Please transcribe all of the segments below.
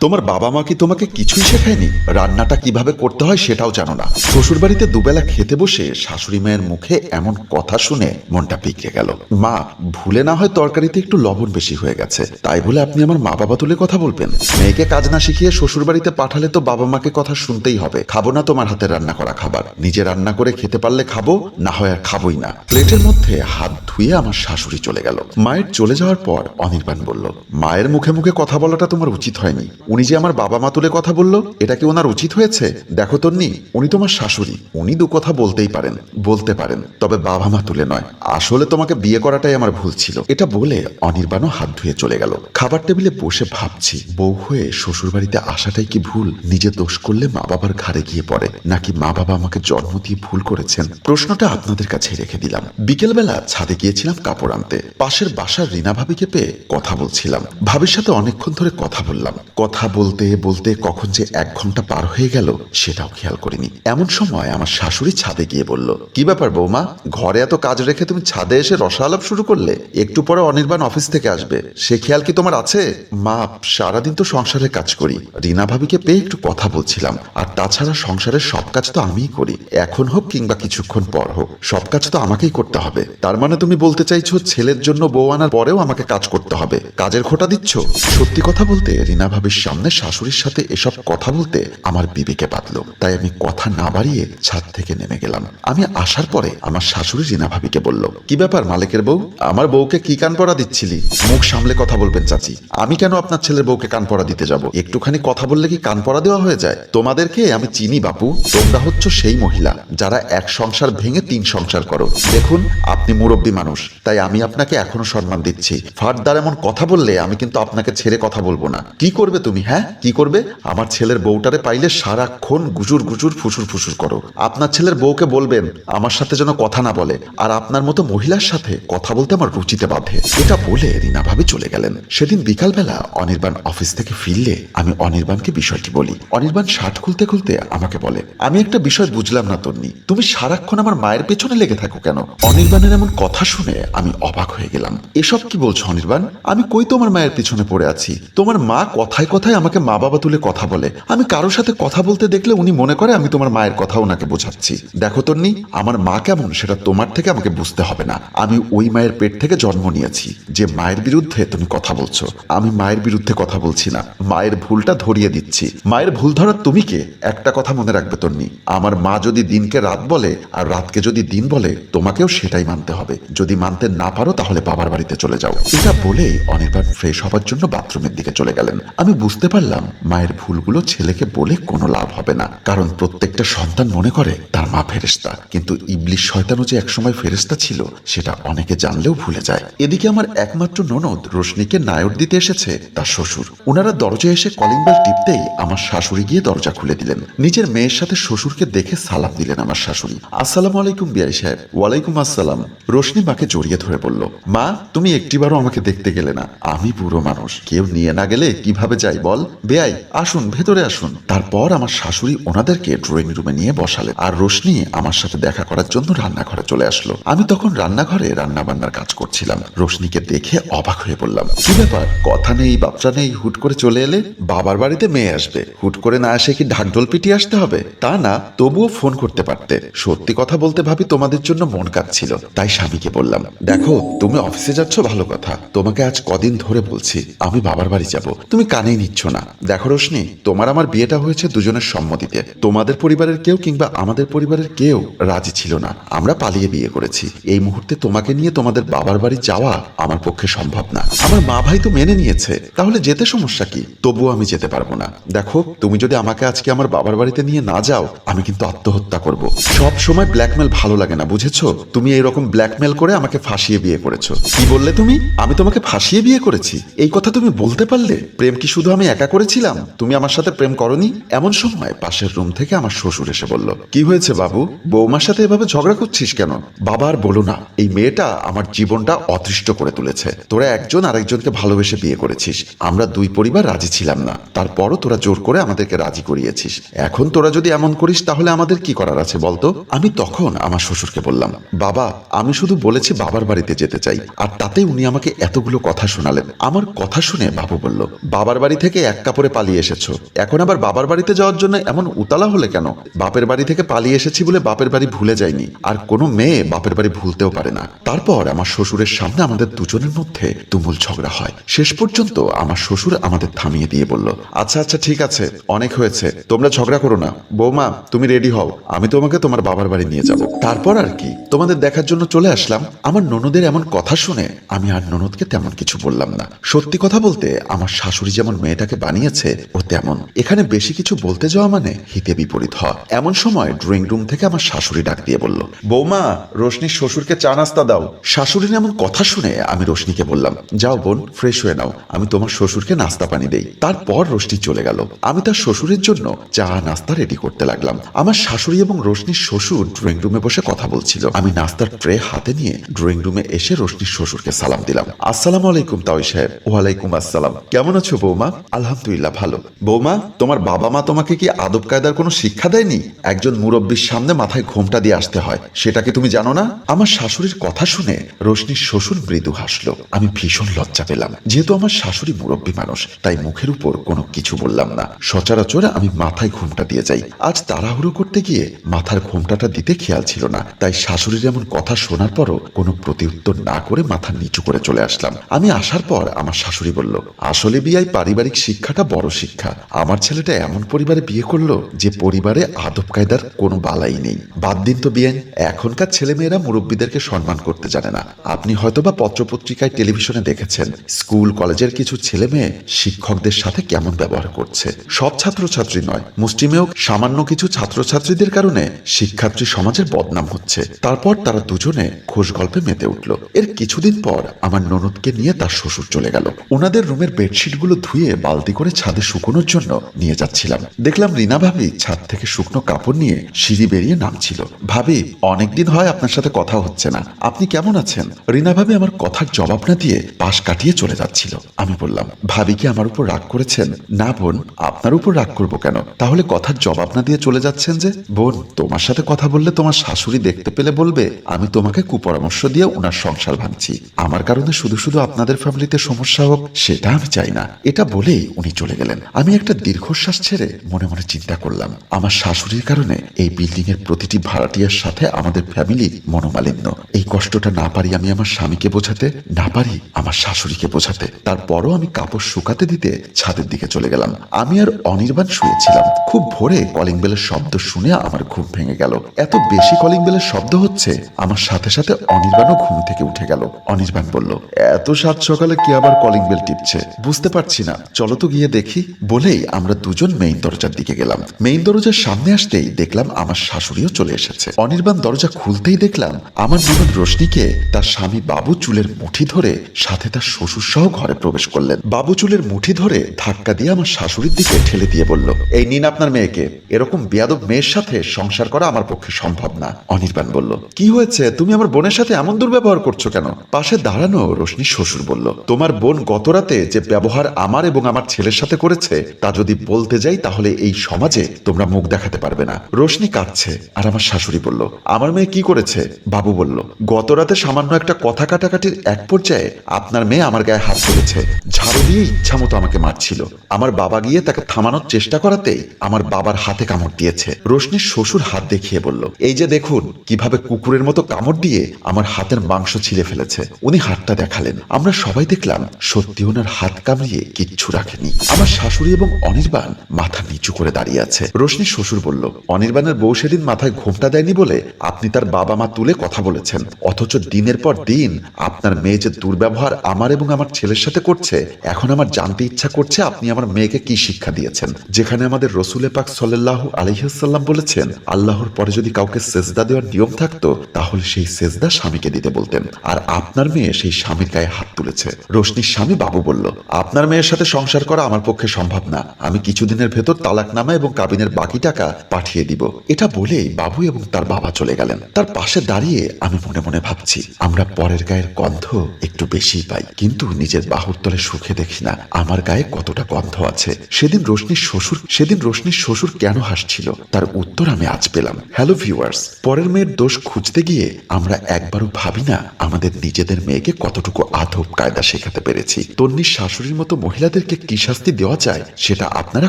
তোমার বাবা মা কি তোমাকে কিছুই শেখায়নি? রান্নাটা কীভাবে করতে হয় সেটাও জানো না। শ্বশুর বাড়িতে দুবেলা খেতে বসে শাশুড়ি মায়ের মুখে এমন কথা শুনে মনটা পিকড়ে গেল। মা, ভুলে না হয় তরকারিতে একটু লবণ বেশি হয়ে গেছে। তাই বলে আপনি আমার মা বাবা তুলে কথা বলবেন। মেয়েকে কাজ না শিখিয়ে শ্বশুর বাড়িতে পাঠালে তো বাবা মাকে কথা শুনতেই হবে। খাব না তোমার হাতে রান্না করা খাবার। নিজে রান্না করে খেতে পারলে খাব, না হয় আর খাবোই না। প্লেটের মধ্যে হাত ধুয়ে আমার শাশুড়ি চলে গেল। মায়ের চলে যাওয়ার পর অনির্বাণ বলল, মায়ের মুখে মুখে কথা বলাটা তোমার উচিত হয়নি। উনি যে আমার বাবা মা তুলে কথা বলল, এটা কি ওনার উচিত হয়েছে? দেখো তন্নি, উনি তোমার শাশুড়ি। উনি দু কথা বলতেই পারেন, বলতে পারেন, তবে বাবা মা তুলে নয়। আসলে তোমাকে বিয়ে করাটাই আমার ভুল ছিল। এটা বলে অনির্বাণও হাত ধুয়ে চলে গেল। খাবার টেবিলে বসে ভাবছি, বউ হয়ে শ্বশুর বাড়িতে আসাটাই কি ভুল? নিজে দোষ করলে মা বাবার ঘাড়ে গিয়ে পড়ে, নাকি মা বাবা আমাকে জন্ম দিয়ে ভুল করেছেন? প্রশ্নটা আপনাদের কাছে রেখে দিলাম। বিকেলবেলা ছাদে গিয়েছিলাম কাপড় আনতে। পাশের বাসার রিনা ভাবিকে পেয়ে কথা বলছিলাম। ভাবির সাথে অনেকক্ষণ ধরে কথা বললাম। কথা বলতে বলতে কখন যে এক ঘণ্টা পার হয়ে গেল, সেটাও খেয়াল করিনি। এমন সময় আমার শাশুড়ি ছাদে গিয়ে বলল, কি ব্যাপার বৌমা? ঘরে এত কাজ রেখে তুমি ছাদে এসে রসালাপ শুরু করলে? একটু পরে অনির্বাণ অফিস থেকে আসবে। সে খেয়াল কি তোমার আছে? মা, সারাদিন তো সংসারে কাজ করি। রিনা ভাবিকে পেয়ে একটু কথা বলছিলাম। আর তাছাড়া সংসারের সব কাজ তো আমিই করি। এখন হোক কিংবা কিছুক্ষণ পর হোক, সব কাজ তো আমাকেই করতে হবে। তার মানে তুমি বলতে চাইছো ছেলের জন্য বউ আনার পরেও আমাকে কাজ করতে হবে। কাজের খোটা দিচ্ছ? সত্যি কথা বলতে রিনা ভাবির সামনে শাশুড়ির সাথে এসব কথা বলতে আমার বিবেকে বাঁধলো। তাই আমি কথা না বাড়িয়ে ছাদ থেকে নেমে গেলাম। আমি আসার পরে আমার শাশুড়ি রিনা ভাবিকে বলল, কি ব্যাপার মালিকের বউ? আমার বউকে কি কান পড়া দিচ্ছিলি? মুখ সামলে কথা বলবেন চাচি। আমি কেন আপনার ছেলের বউকে কান পড়া দিতে যাব? একটুখানি কথা বললে কি কান পড়া দেওয়া হয়ে যায়? তোমাদেরকে আমি চিনি, বাপু। তোমরা হচ্ছ সেই মহিলা, যারা এক সংসার ভেঙে তিন সংসার করো। দেখুন, আপনি মুরব্বী মানুষ, তাই আমি আপনাকে এখনও সম্মান দিচ্ছি। ফারদার এমন কথা বললে আমি কিন্তু আপনাকে ছেড়ে কথা বলব না। কি করবে তুমি? হ্যাঁ? কি করবে? আমার ছেলের বউটারে পাইলে সারাক্ষণ গুজুর গুজুর ফুসুর ফুসুর করো। আপনার ছেলের বউকে বলবেন, আমার সাথে যেন কথা না বলে। আর আপনার মতো মহিলার সাথে কথা বলতে আমার রুচিতে বাঁধে। এটা বলে রিনা ভাবে চলে গেলেন। সেদিন বিকালবেলা অনির্বাণ অফিস থেকে ফিরলে আমি অনির্বাণকে বিষয়টি বলি। অনির্বাণ শার্ট খুলতে খুলতে আমাকে বলে, আমি একটা বিষয় বুঝলাম না তন্নি। তুমি সারাক্ষণ আমার মায়ের পেছনে লেগে থাকো কেন? অনির্বাণের এমন কথা শুনে আমি অবাক হয়ে গেলাম। এসব কি বলছো অনির্বাণ? আমি কই তোমার মায়ের পিছনে পড়ে আছি? তোমার মা কথায় কথায় আমাকে মা বাবা তুলে কথা বলে। আমি কারোর সাথে কথা বলতে দেখলে উনি মনে করে আমি তোমার মায়ের কথা ওনাকে বোঝাচ্ছি। দেখো তন্নি, আমার মা কেমন সেটা তোমার থেকে আমাকে বুঝতে হবে না। আমি ওই মায়ের পেট থেকে জন্ম নিয়েছি। যে মায়ের বিরুদ্ধে তুমি কথা বলছো, আমি মায়ের বিরুদ্ধে কথা বলছি না। মায়ের ভুলটা ধরিয়ে দিচ্ছি। মায়ের ভুল ধরার তুমি কে? একটা কথা মনে রাখবে তন্নি, আমার মা যদি দিনকে রাত বলে আর রাতকে যদি দিন বলে, তোমাকেও সেটাই মানতে হবে। যদি মানতে না পারো তাহলে বাবার বাড়িতে চলে যাও। এটা বলেই অনেকবার ফ্রেশ হবার জন্য বাথরুমের দিকে চলে গেলেন। আমি বুঝতে পারলাম, মায়ের ভুলগুলো ছেলেকে বলে কোনো লাভ হবে না। কারণ প্রত্যেকটা সন্তান মনে করে, তার মা ফেরেস্তা কিন্তু ইবলিশ শয়তানও যে একসময় ফেরেস্তা ছিল, সেটা অনেকে জানলেও ভুলে যায়। এদিকে আমার একমাত্র ননদ রোশনিকে নায়র দিতে এসেছে, তার শ্বশুর। ওনারা দরজায় এসে কলিং বেল টিপতেই আমার শাশুড়ি গিয়ে দরজা খুলে দিলেন। নিজের মেয়ের সাথে শ্বশুরকে দেখে সালাম দিলেন আমার শাশুড়ি। আসসালাম আলাইকুম বিয়াই সাহেব। ওয়ালাইকুম আসসালাম। রোশনি মাকে জড়িয়ে ধরে বলল, মা, তুমি একটিবারও আমাকে দেখতে গেলে না। আমি বুড়ো মানুষ। কেউ নিয়ে না গেলে কীভাবে যাই বল বেয়াই আসুন, ভেতরে আসুন। তারপর আমার শাশুড়ি ওনাদেরকে ড্রয়িং রুমে নিয়ে বসালেন। আর রোশনি আমার সাথে দেখা করার জন্য রান্নাঘরে চলে আসলো। আমি তখন রান্নাঘরে রান্না বান্নার কাজ করছিলাম। রোশনিকে দেখে অবাক হয়ে বললাম, কি ব্যাপার? কথা নেই বাপটা নেই, হুট করে চলে এলে বাবার বাড়িতে মেয়ে আসবে। হুট করে না এসে কি ঢাকঢোল পিটিয়ে আসতে হবে? তা না, তবুও ফোন করতে পারতে। সত্যি কথা বলতে ভাবি তোমাদের জন্য মন কাঁদছিল তাই স্বামীকে বললাম, দেখো, তুমি অফিসে যাচ্ছ, ভালো কথা। তোমাকে আজ কদিন ধরে বলছি, আমি বাবার বাড়ি যাব। তুমি কানেই নিচ্ছ না। দেখো রোশনি, তোমার আমার বিয়েটা হয়েছে দুজনের সম্মতিতে। তোমাদের পরিবারের কেউ কিংবা আমাদের পরিবারের কেউ রাজি ছিল না। আমরা পালিয়ে বিয়ে করেছি। এই মুহূর্তে তোমাকে নিয়ে তোমাদের বাবার বাড়ি যাওয়া আমার পক্ষে সম্ভব না। আমার মা ভাই তো মেনে নিয়েছে। তাহলে যেতে সমস্যা কি? তবুও আমি যেতে পারব না। দেখো, তুমি যদি আমাকে আজকে আমার বাবার বাড়িতে নিয়ে না যাও, আমি কিন্তু আত্মহত্যা করব। সব সময় ব্ল্যাকমেল ভালো লাগে না, বুঝেছ? তুমি এইরকম ব্ল্যাকমেল করে আমাকে ফাঁসিয়ে বিয়ে করেছ। কি বললে তুমি? আমি তোমাকে ফাঁসিয়ে বিয়ে করেছি। এই কথা তুমি বলতে পারলে? প্রেম কি শুধু আমি একা করেছিলাম। তুমি আমার সাথে প্রেম করনি? এমন সময় পাশের রুম থেকে আমার শ্বশুর এসে বলল, কি হয়েছে বাবু? বৌমার সাথে এভাবে ঝগড়া করছিস কেন? বাবা আর বলো না, এই মেয়েটা আমার জীবনটা অতৃষ্ট করে তুলেছে। তোরা একজন আরেকজনকে ভালোবেসে বিয়ে করেছিস। আমরা দুই পরিবার রাজি ছিলাম না। তারপরও তোরা জোর করে আমাদেরকে রাজি করিয়েছিস। এখন তোরা যদি এমন করিস, তাহলে আমাদের কি করার আছে বলতো? আমি তখন আমার শ্বশুরকে বললাম, বাবা, আমি শুধু বলেছি বাবার বাড়িতে যেতে চাই। আর তাতে উনি আমাকে এতগুলো কথা শোনালেন। আমার কথা শুনে বাবু বলল, বাবার বাড়ি থেকে থেকে এক কাপড়ে পালিয়ে এসেছ। এখন আবার বাবার বাড়িতে যাওয়ার জন্য এমন উতালা হলে কেন? বাপের বাড়ি থেকে পালিয়ে এসেছি বলে বাপের বাড়ি ভুলে যায়নি। আর কোনো মেয়ে বাপের বাড়ি ভুলতেও পারে না। তারপর আমার শ্বশুরের সামনে আমাদের দুজনের মধ্যে তুমুল ঝগড়া হয়। শেষ পর্যন্ত আমার শ্বশুর আমাদের থামিয়ে দিয়ে বলল আচ্ছা আচ্ছা ঠিক আছে, অনেক হয়েছে। তোমরা ঝগড়া করো না। বৌমা, তুমি রেডি হও। আমি তোমাকে তোমার বাবার বাড়ি নিয়ে যাব। তারপর আর কি? তোমাদের দেখার জন্য চলে আসলাম। আমার ননদের এমন কথা শুনে আমি আর ননদকে তেমন কিছু বললাম না। সত্যি কথা বলতে, আমার শাশুড়ি যেমন মেয়েটাকে বানিয়েছে ও তেমন। এখানে বেশি কিছু বলতে যাওয়া মানে হিতে বিপরীত হওয়া। এমন সময় ড্রয়িং রুম থেকে আমার শাশুড়ি ডাক দিয়ে বলল, বৌমা, রোশনির শ্বশুরকে চা নাস্তা দাও। শাশুড়ির এমন কথা শুনে আমি রোশনিকে বললাম, যাও বোন ফ্রেশ হয়ে নাও, আমি তোমার শ্বশুরকে নাস্তা পানি দেই। তারপর রোশনি চলে গেল। আমি তার শ্বশুরের জন্য চা, নাস্তা রেডি করতে লাগলাম। আমার শাশুড়ি এবং রোশনির শ্বশুর ড্রয়িং রুমে বসে কথা বলছিল। আমি নাস্তার ট্রে হাতে নিয়ে ড্রয়িং রুমে এসে রোশনির শ্বশুরকে সালাম দিলাম। আসসালামু আলাইকুম তাওই সাহেব। ওয়ালাইকুম আসসালাম। কেমন আছো বৌমা? আলহামদুলিল্লাহ, ভালো। বৌমা, তোমার বাবা মা তোমাকে কি আদব কায়দার কোনো শিক্ষা দেয়নি? একজন মুরব্বীর সামনে মাথায় ঘোমটা দিয়ে আসতে হয়। সেটা কি তুমি জানো না? আমার শাশুড়ির কথা শুনে রোশনির শ্বশুর মৃদু হাসলো। আমি ভীষণ লজ্জা পেলাম। যেহেতু আমার শাশুড়ি মুরব্বী মানুষ, তাই মুখের উপর কোনো কিছু বললাম না। সচরাচর আমি মাথায় ঘোমটা দিয়ে যাই। আজ তাড়াহুড়ো করতে গিয়ে মাথার ঘোমটাটা দিতে খেয়াল ছিল না। তাই শাশুড়ির এমন কথা শোনার পরও কোনো প্রতিউত্তর না করে মাথা নিচু করে চলে আসলাম। আমি আসার পর আমার শাশুড়ি বলল, আসলে বিয়াই পারিবারিক শিক্ষাটা বড় শিক্ষা। আমার ছেলেটা এমন পরিবারে বিয়ে করল যে পরিবারে আদব কায়দার কোনো বালাই নেই। বাদ দিন তো বিয়েন, এখনকার ছেলেমেয়েরা মুরব্বীদেরকে সম্মান করতে জানে না। আপনি হয়তোবা পত্রপত্রিকায় টেলিভিশনে দেখেছেন, স্কুল, কলেজের কিছু ছেলে মেয়ে শিক্ষকদের সাথে কেমন ব্যবহার করছে। সব ছাত্রছাত্রী নয়, মুসলিমেও সামান্য কিছু ছাত্রছাত্রীদের কারণে শিক্ষার্থী সমাজের বদনাম হচ্ছে। তারপর তারা দুজনে খোশ গল্পে মেতে উঠল। এর কিছুদিন পর আমার ননদকে নিয়ে তার শ্বশুর চলে গেল। ওনাদের রুমের বেডশিটগুলো ধুয়ে বালতি করে ছাদে শুকোনোর জন্য নিয়ে যাচ্ছিলাম। দেখলাম রিনা ভাবি ছাদ থেকে শুকনো কাপড় নিয়ে সিঁড়ি বেরিয়ে নামছিল। ভাবি, অনেকদিন হয় আপনার সাথে কথা হচ্ছে না। আপনি কেমন আছেন? রিনা ভাবি আমার কথার জবাব না দিয়ে পাশ কাটিয়ে চলে যাচ্ছিল। আমি বললাম, ভাবি কি আমার উপর রাগ করেছেন? না বোন, আপনার উপর রাগ করব কেন? তাহলে কথার জবাব না দিয়ে চলে যাচ্ছেন যে? বোন, তোমার সাথে কথা বললে তোমার শাশুড়ি দেখতে পেলে বলবে, আমি তোমাকে কুপরামর্শ দিয়ে ওনার সংসার ভাঙছি। আমার কারণে শুধু শুধু আপনাদের ফ্যামিলিতে সমস্যা হোক, সেটা আমি চাই না। এটা বলেই উনি চলে গেলেন। আমি একটা দীর্ঘশ্বাস ছেড়ে মনে মনে চিন্তা করলাম, আমার শাশুড়ির কারণে এই বিল্ডিং এর প্রতিটি ভাড়াটিয়ার সাথে আমাদের ফ্যামিলির মনোমালিন্য। এই কষ্টটা না পারি আমি আমার স্বামীকে বোঝাতে, না পারি আমার শাশুড়িকে বোঝাতে। তারপরও আমি কাপড় শুকাতে দিতে ছাদের দিকে চলে গেলাম। আমি আর অনির্বাণ শুয়েছিলাম। খুব ভোরে কলিং বেলের শব্দ শুনে আমার ঘুম ভেঙে গেল। এত বেশি কলিং বেলের শব্দ হচ্ছে, আমার সাথে সাথে অনির্বাণও ঘুম থেকে উঠে গেল। অনির্বাণ বলল, এত সাত সকালে কি আবার কলিং বেল টিপছে? বুঝতে পারছি না। চলো তো গিয়ে দেখি। বলেই আমরা দুজন মেইন দরজার দিকে গেলাম। মেইন দরজার সামনে আসতেই দেখলাম আমার শাশুড়িও চলে এসেছে। অনির্বাণ দরজা খুলতেই দেখলাম আমার ননদ রোশনিকে তার স্বামী বাবু চুলের মুঠি ধরে সাথে তার শ্বশুর সহ ঘরে প্রবেশ করলেন। বাবু চুলের মুঠি ধরে ধাক্কা দিয়ে আমার শাশুড়ির দিকে ঠেলে দিয়ে বলল, এই নিন আপনার মেয়েকে। এরকম বেয়াদব মেয়ের সাথে সংসার করা আমার পক্ষে সম্ভব না। অনির্বাণ বলল, কি হয়েছে? তুমি আমার বোনের সাথে এমন দুর্ব্যবহার করছ কেন? পাশে দাঁড়ানো রোশনি শ্বশুর বলল, তোমার বোন গত রাতে যে ব্যবহার আমার এবং আমার ছেলের সাথে করেছে, তা যদি বলতে যাই তাহলে এই সমাজে তোমরা মুখ দেখাতে পারবে না। রোশনি কাঁদছে আর আমার শাশুড়ি বলল, আমার মেয়ে কি করেছে? বাবু বলল, গত রাতে সামান্য একটা কথা কাটাকাটির এক পর্যায়ে আপনার মেয়ে আমার গায়ে হাত তুলেছে। ঝাড়ু দিয়ে ইচ্ছা মতো আমাকে মারছিল। আমার বাবা গিয়ে তাকে থামানোর চেষ্টা করাতেই আমার বাবার হাতে কামড় দিয়েছে। রোশনির শ্বশুর হাত দেখিয়ে বলল, এই যে দেখুন, কীভাবে কুকুরের মতো কামড় দিয়ে আমার হাতের মাংস ছিলে ফেলেছে। উনি হাতটা দেখালেন। আমরা সবাই দেখলাম, সত্যি ওনার হাত কামড়িয়ে কিচ্ছু রাখেনি আমার শাশুড়ি এবং অনির্বাণ মাথা নিচু করে দাঁড়িয়ে আছে। রোশনির শ্বশুর বলল, অনির্বাণের বউ সেদিন মাথায় ঘোমটা দেয়নি বলে আপনি তার বাবা মা তুলে কথা বলেছেন। অথচ দিনের পর দিন আপনার মেয়ে যে দুর্ব্যবহার আমার এবং আমার ছেলের সাথে করছে, এখন আমার জানতে ইচ্ছা করছে আপনি আমার মেয়েকে কি শিক্ষা দিয়েছেন। যেখানে আমাদের রসুলে পাক সাল্লাহ আলহিহাল্লাম বলেছেন, আল্লাহর পরে যদি কাউকে সেজদা দেওয়ার নিয়ম থাকতো, তাহলে সেই সেজদা স্বামীকে দিতে বলতেন। আর আপনার মেয়ে সেই স্বামীর গায়ে হাত তুলেছে। রোশনির স্বামী বাবু বলল, আপনার মেয়ের সাথে সংসার করা আমার পক্ষে সম্ভব না। আমি কিছুদিনের ভেতর তালাকনামা এবং কাবিনের বাকি টাকা পাঠিয়ে দিব। এটা বলেই বাবু এবং তার বাবা চলে গেলেন। তার পাশে দাঁড়িয়ে আমি মনে মনে ভাবছি, আমরা পরের গায়ের গন্ধ একটু বেশি পাই। কিন্তু নিজের বাহুর তলে সুখে দেখি না। আমার গায়ে কতটা গন্ধ আছে। সেদিন রোশনির শ্বশুর সেদিন রোশনির শ্বশুর কেন হাসছিল? তার উত্তর আমি আজ পেলাম। হ্যালো ভিউয়ার্স, পরের মেয়ের দোষ খুঁজতে গিয়ে আমরা একবারও ভাবি না, আমাদের নিজেদের মেয়েকে কতটুকু আধব কায়দা শেখাতে পেরেছি। তন্নির শাশুড়ির মতো মহিলাদেরকে কি শাস্তি দেওয়া যায় সেটা আপনারা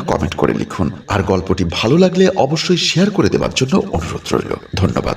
কমেন্ট করে লিখুন। আর গল্পটি ভালো লাগলে অবশ্যই শেয়ার করে দেওয়ার জন্য অনুরোধ রইল। ধন্যবাদ।